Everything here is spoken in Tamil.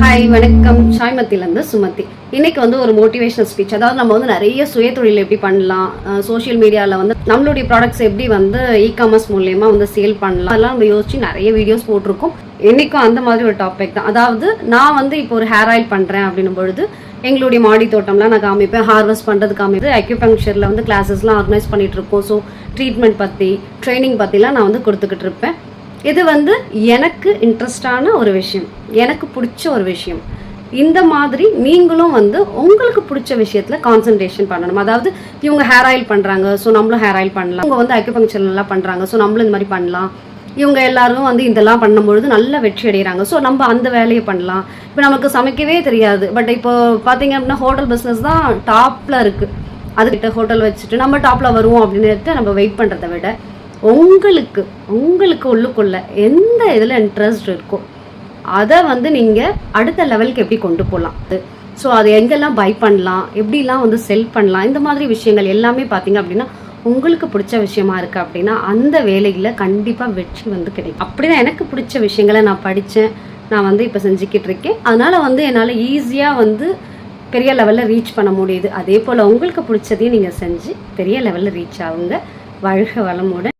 ஹாய் வணக்கம். சாய்மத்திலேருந்து சுமதி. இன்னைக்கு வந்து ஒரு மோட்டிவேஷனல் ஸ்பீச் அதாவது நம்ம வந்து நிறைய சுயதொழில் எப்படி பண்ணலாம் சோஷியல் மீடியாவில் வந்து நம்மளுடைய ப்ராடக்ட்ஸ் எப்படி வந்து இ காமர்ஸ் மூலயமா வந்து சேல் பண்ணலாம் அதெல்லாம் நம்ம யோசிச்சு நிறைய வீடியோஸ் போட்டிருக்கோம். இன்னைக்கும் அந்த மாதிரி ஒரு டாபிக் தான். அதாவது நான் வந்து இப்போ ஒரு ஹேர் ஆயில் பண்ணுறேன் அப்படின்னும் பொழுது எங்களுடைய மாடி தோட்டம்லாம் நான் காமிப்பேன். ஹார்வெஸ்ட் பண்ணுறது காமிப்பது அக்யூபங்க்சரில் வந்து கிளாஸஸ்லாம் ஆர்கனைஸ் பண்ணிகிட்டு இருக்கோம். ஸோ ட்ரீட்மெண்ட் பற்றி ட்ரைனிங் பற்றிலாம் நான் வந்து கொடுத்துக்கிட்டு இருப்பேன். இது வந்து எனக்கு இன்ட்ரெஸ்டான ஒரு விஷயம். எனக்கு பிடிச்ச ஒரு விஷயம். இந்த மாதிரி நீங்களும் வந்து உங்களுக்கு பிடிச்ச விஷயத்தில் கான்சன்ட்ரேஷன் பண்ணணும். அதாவது இவங்க ஹேர் ஆயில் பண்ணுறாங்க ஸோ நம்மளும் ஹேர் ஆயில் பண்ணலாம். இவங்க வந்து அக்யூபங்க்சர் எல்லாம் பண்ணுறாங்க ஸோ நம்மளும் இந்த மாதிரி பண்ணலாம். இவங்க எல்லாரும் வந்து இதெல்லாம் பண்ணும்பொழுது நல்ல வெற்றி அடைகிறாங்க ஸோ நம்ம அந்த வேலையை பண்ணலாம். இப்போ நமக்கு சமைக்கவே தெரியாது. பட் இப்போ பார்த்தீங்க அப்படின்னா ஹோட்டல் பிஸ்னஸ் தான் டாப்பில் இருக்குது அதுக்கிட்ட ஹோட்டல் வச்சுட்டு நம்ம டாப்பில் வருவோம் அப்படின்னு நம்ம வெயிட் பண்ணுறதை விட உங்களுக்கு உங்களுக்கு உள்ளுக்குள்ள எந்த இதில் இன்ட்ரெஸ்ட் இருக்கோ அதை வந்து நீங்கள் அடுத்த லெவலுக்கு எப்படி கொண்டு போகலாம் அது ஸோ அது எங்கெல்லாம் பை பண்ணலாம் எப்படிலாம் வந்து செல் பண்ணலாம் இந்த மாதிரி விஷயங்கள் எல்லாமே பார்த்தீங்க அப்படின்னா உங்களுக்கு பிடிச்ச விஷயமா இருக்குது அப்படின்னா அந்த வேலையில் கண்டிப்பாக வெற்றி வந்து கிடைக்கும். அப்படிதான் எனக்கு பிடிச்ச விஷயங்களை நான் படித்தேன் நான் வந்து இப்போ செஞ்சுக்கிட்டு இருக்கேன். அதனால் வந்து என்னால் ஈஸியாக வந்து பெரிய லெவலில் ரீச் பண்ண முடியுது. அதே போல் உங்களுக்கு பிடிச்சதையும் நீங்கள் செஞ்சு பெரிய லெவலில் ரீச் ஆகுங்க. வாழ்க வளமுடன்.